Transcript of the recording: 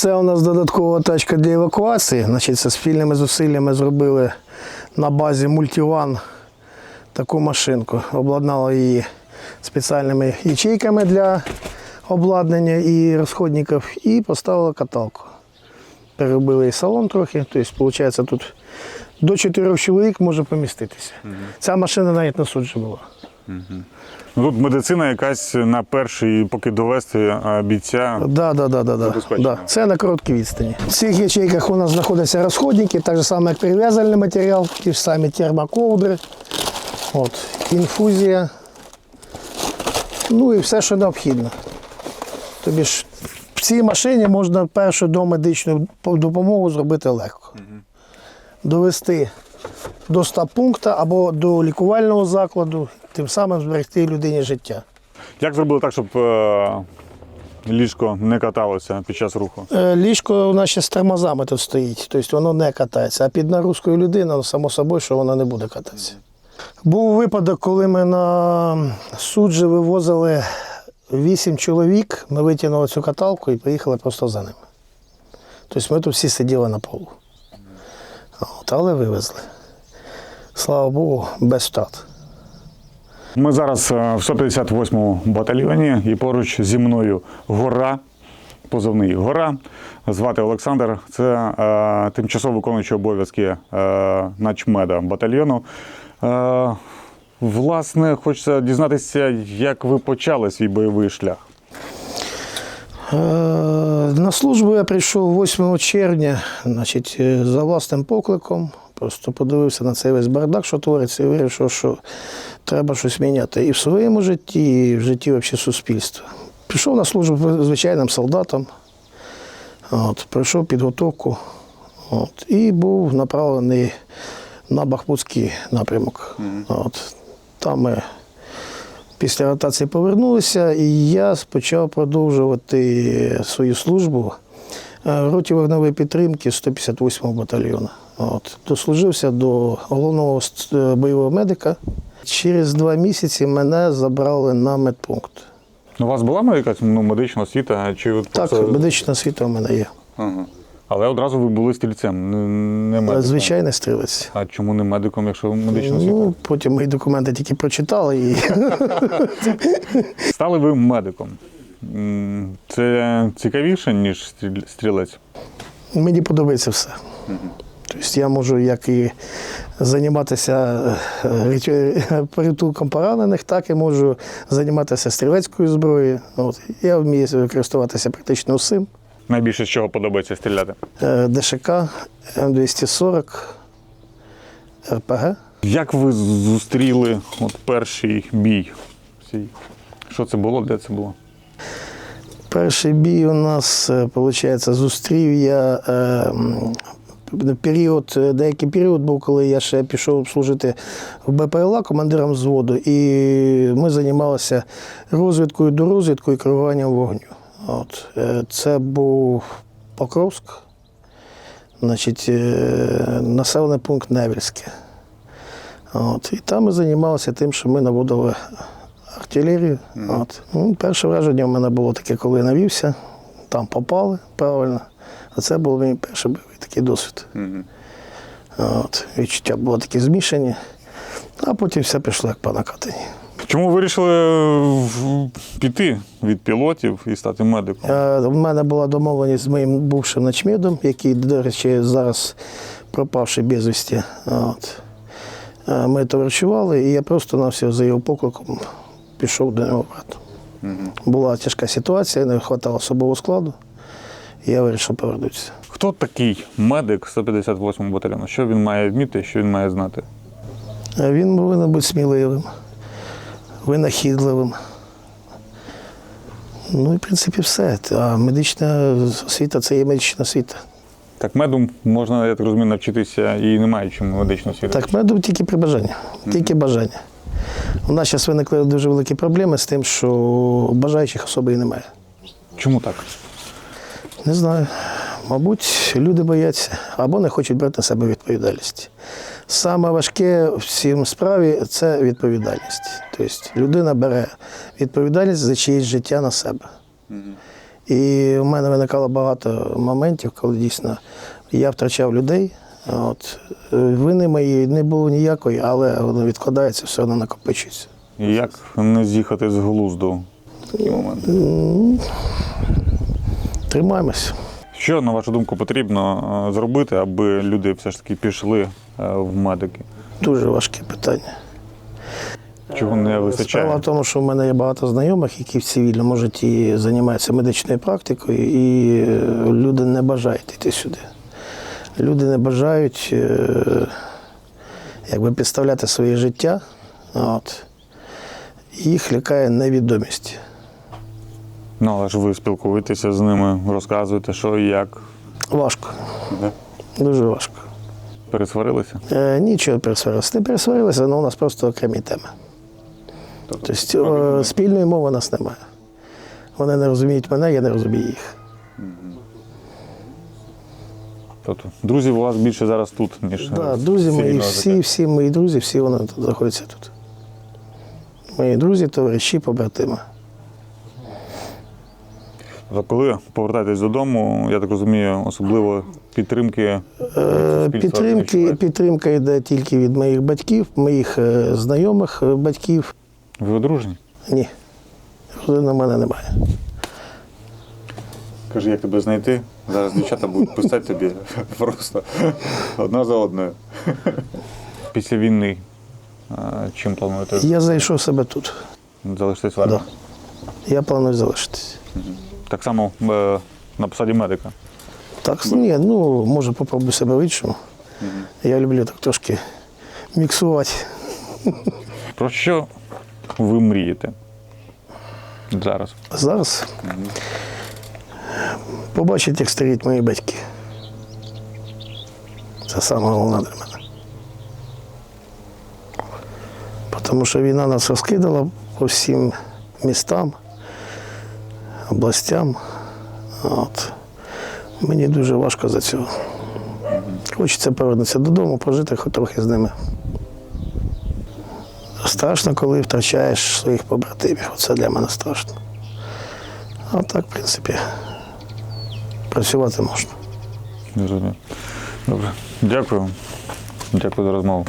Це у нас додаткова тачка для евакуації. Значить, це спільними зусиллями зробили на базі Мультіван таку машинку. Обладнали її спеціальними ячейками для обладнання і розходників і поставили каталку. Переробили і салон трохи, тобто, виходить, тут до чотирьох чоловік може поміститися. Ця машина навіть на суджі була. Ну, Тут медицина якась на перший, поки довести бійця. Да, да, да, да, да. Да. Це на короткій відстані. В цих ячейках у нас знаходяться розходники, так само, як перев'язальний матеріал, ті ж самі термоковдри, от, інфузія. Ну і все, що необхідно. Тобі ж в цій машині можна першу домедичну допомогу зробити легко. Довести до стаб-пункту або до лікувального закладу, тим самим зберегти людині життя. Як зробили так, щоб е, ліжко не каталося під час руху? Е, Ліжко у нас ще з тормозами тут стоїть, тобто воно не катається. А під нагрузкою людини, ну, само собою, що воно не буде кататися. Був випадок, коли ми на суджі вивозили вісім чоловік, ми витягнули цю каталку і поїхали просто за ними. Тобто ми тут всі сиділи на полу. От, але вивезли. Слава Богу, без втрат. Ми зараз е, в 158-му батальйоні і поруч зі мною гора, позивний гора. Звати Олександр. Це е, тимчасово виконуючий обов'язки е, начмеда батальйону. Е, власне, хочеться дізнатися, як ви почали свій бойовий шлях. Е, На службу я прийшов 8 червня, значить, е, за власним покликом. Просто подивився на цей весь бардак, що твориться, і вирішив, що треба щось міняти і в своєму житті, і в житті взагалі суспільства. Пішов на службу звичайним солдатом, от, пройшов підготовку от, і був направлений на Бахмутський напрямок. От, там ми Після ротації повернулися, і я почав продовжувати свою службу е, в роті вогневої підтримки 158-го батальйону. От. Дослужився до головного бойового медика. Через два місяці мене забрали на медпункт. У вас була якась ну, медична освіта? Чи от Так, просто- медична освіта у мене є. Ага. Але одразу ви були стрільцем, не, не медиком. Звичайний стрілець. А чому не медиком, якщо медична освіта? Ну, потім мої документи тільки прочитали і Стали ви медиком. Це цікавіше, ніж стрілець. Мені подобається все. Тобто я можу як і займатися е, порятунком поранених, так і можу займатися стрілецькою зброєю. От. Я вмію користуватися практично усім. Найбільше з чого подобається стріляти. Е, ДШК, М240, РПГ. Як ви зустріли от перший бій? Що це було? Де це було? Перший бій у нас, виходить, зустрів я е, м, період, е, деякий період був, коли я ще пішов служити в БПЛА командиром взводу, і ми займалися розвідкою до розвідку і керуванням вогню. От. е, Це був Покровськ, значить, е, населений пункт Невельське. От. І там ми займалися тим, що ми наводили артилерію. От. Ну, перше враження в мене було таке, коли навівся, там попали правильно. А це був мій перший такий досвід. От. Відчуття було такі змішані, а потім все пішло як по накатанні. Чому вирішили піти від пілотів і стати медиком? Е, У мене була домовленість з моїм бувшим начмедом, який, до речі, зараз пропавший безвісті. От. Е, Ми товаришували, і я просто на все за його покликом пішов до нього брати. Була тяжка ситуація, не вистачало особового складу, і я вирішив повернутися. Хто такий медик 158-го батальйону? Що він має вміти, що він має знати? Е, Він повинен бути сміливим, винахідливим. Ну і в принципі все. А медична освіта це є медична освіта. Так медом можна, я так розумію, навчитися і не маючи медичну освіту. Так, меду тільки при бажанні. Тільки бажання. У нас зараз виникли дуже великі проблеми з тим, що бажаючих особи і немає. Чому так? Не знаю. Мабуть, люди бояться або не хочуть брати на себе відповідальність. Саме важке в цій справі це відповідальність. Тобто людина бере відповідальність за чиєсь життя на себе. І в мене виникало багато моментів, коли дійсно я втрачав людей. От. Е, Вини моєї не було ніякої, але воно відкладається, все одно накопичується. І як не з'їхати з глузду в такі моменти? Тримаємось. Що, на вашу думку, потрібно е, зробити, аби люди все ж таки пішли е, в медики? Дуже важке питання. Чого не Справа вистачає? в тому, що в мене є багато знайомих, які в цивільному житті займаються медичною практикою, і е, люди не бажають йти сюди. Люди не бажають е, якби підставляти своє життя. От. Їх лякає невідомість. Ну, але ж ви спілкуєтеся з ними, розказуєте, що і як. Важко. Дуже важко. Пересварилися? Е, нічого пересварилися. Не пересварилися, але у нас просто окремі теми. Тобто е, спільної мови у нас немає. Вони не розуміють мене, я не розумію їх. Тобто, друзів у вас більше зараз тут, ніж Да, е, друзі мої, всі, всі мої друзі, всі вони тут знаходяться тут. Мої друзі, товариші, побратими. Коли повертаєтесь додому, я так розумію, особливо підтримки Е, Підтримки, підтримка йде тільки від моїх батьків, моїх е, знайомих е, батьків. Ви одружені? Ні, родини в мене немає. Кажи, як тебе знайти? Зараз дівчата будуть писати тобі просто одна за одною. Після війни чим плануєте Я знайшов себе тут. залишитись в армії? Я планую залишитись. Так само е, на посаді медика. Так, ні, ну, може, попробую себе в іншому. Я люблю так трошки міксувати. Про що ви мрієте зараз? Зараз побачить, як старіють мої батьки. Це саме головне для мене. Тому що війна нас розкидала по всім містам, областям. От. Мені дуже важко за цього. Хочеться повернутися додому, пожити хоч трохи з ними. Страшно, коли втрачаєш своїх побратимів. Це для мене страшно. А так, в принципі, працювати можна. Добре. Дякую. Дякую за розмову.